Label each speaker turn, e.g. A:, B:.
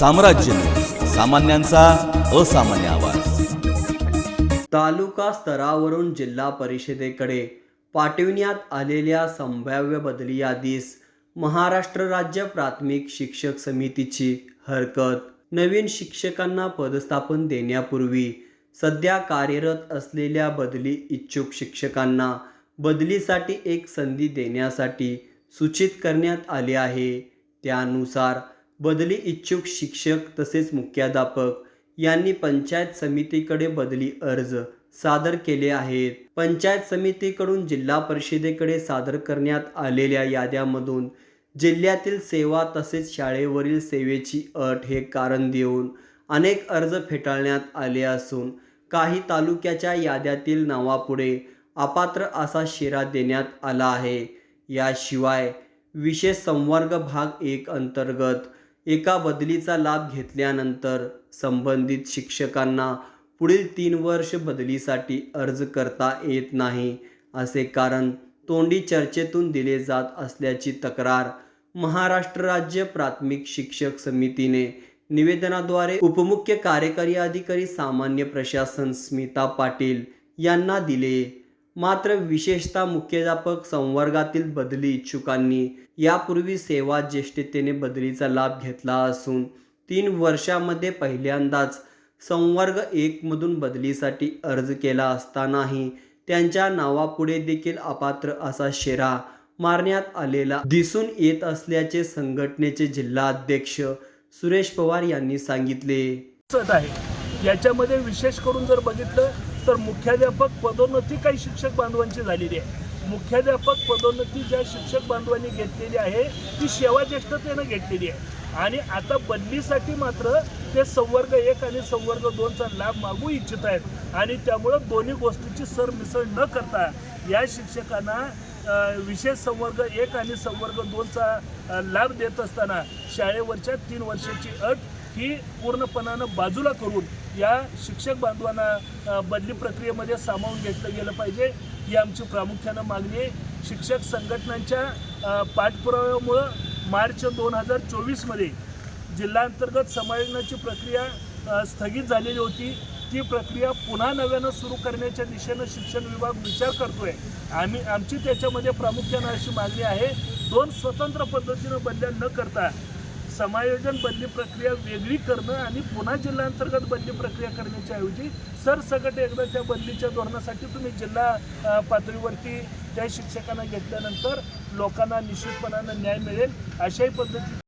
A: साम्राज्य. सामान्यांचा असामान्य आवाज.
B: तालुका स्तरावरून जिल्हा परिषदेकडे पाठविण्यात आलेल्या संभाव्य बदली यादीस महाराष्ट्र राज्य प्राथमिक शिक्षक समितीची हरकत. नवीन शिक्षकांना पदस्थापन देण्यापूर्वी सध्या कार्यरत असलेल्या बदली इच्छुक शिक्षकांना बदलीसाठी एक संधी देण्यासाठी सूचित करण्यात आले आहे. त्यानुसार बदली इच्छुक शिक्षक तसेच मुख्याध्यापक यांनी पंचायत समितीकडे बदली अर्ज सादर केले आहेत. पंचायत समितीकडून जिल्हा परिषदेकडे सादर करण्यात आलेल्या याद्यामधून जिल्ह्यातील सेवा तसेच शाळेवरील सेवेची अट हे कारण देऊन अनेक अर्ज फेटाळण्यात आले असून काही तालुक्याच्या याद्यातील नावापुढे अपात्र असा शिरा देण्यात आला आहे. याशिवाय विशेष संवर्ग भाग एक अंतर्गत एका बदलीचा लाभ घेतल्यानंतर संबंधित शिक्षकांना पुढील तीन वर्ष बदलीसाठी अर्ज करता येत नाही असे कारण तोंडी चर्चेतून दिले जात असल्याची तक्रार महाराष्ट्र राज्य प्राथमिक शिक्षक समितीने निवेदनाद्वारे उपमुख्य कार्यकारी अधिकारी सामान्य प्रशासन स्मिता पाटील यांना दिले. मात्र विशेषतः मुख्याध्यापक संवर्गातील बदली इच्छुकांनी यापूर्वी सेवा ज्येष्ठतेने बदलीचा लाभ घेतला असून तीन वर्षामध्ये पहिल्यांदाच संवर्ग एकमधून बदलीसाठी अर्ज केला असतानाही त्यांच्या नावापुढे देखील अपात्र असा शेरा मारण्यात आलेला दिसून येत असल्याचे संघटनेचे जिल्हा अध्यक्ष सुरेश पवार यांनी सांगितले.
C: आहे. याच्यामध्ये विशेष करून जर बघितलं तर मुख्याध्यापक पदोन्नती काही शिक्षक बांधवांची झालेली आहे. मुख्याध्यापक पदोन्नती ज्या शिक्षक बांधवांनी घेतलेली आहे ती सेवा ज्येष्ठतेनं घेतलेली आहे. आणि आता बदलीसाठी मात्र ते संवर्ग एक आणि संवर्ग दोनचा लाभ मागू इच्छित आहेत. आणि त्यामुळं दोन्ही गोष्टीची सरमिसळ न करता या शिक्षकांना विशेष संवर्ग एक आणि संवर्ग दोनचा लाभ देत असताना शाळेवरच्या तीन वर्षाची अट ही पूर्णपणानं बाजूला करून या शिक्षक बांधवांना बदली प्रक्रियेमध्ये सामावून घेतलं गेलं पाहिजे ही आमची प्रामुख्यानं मागणी आहे. शिक्षक संघटनांच्या पाठपुराव्यामुळं मार्च दोन हजार चोवीसमध्ये जिल्हांतर्गत समायोजनाची प्रक्रिया स्थगित झालेली होती. ती प्रक्रिया पुन्हा नव्यानं सुरू करण्याच्या दिशेनं शिक्षण विभाग विचार करतोय. आम्ही आमची त्याच्यामध्ये प्रामुख्यानं अशी मागणी आहे दोन स्वतंत्र पद्धतीनं बदल्या न करता समायोजन बदली प्रक्रिया वेगळी करणं आणि पुन्हा जिल्हांतर्गत बदली प्रक्रिया करण्याच्या ऐवजी सरसकट एकदा त्या बदलीच्या धोरणासाठी तुम्ही जिल्हा पातळीवरती त्या शिक्षकांना घेतल्यानंतर लोकांना निश्चितपणानं न्याय मिळेल अशाही पद्धती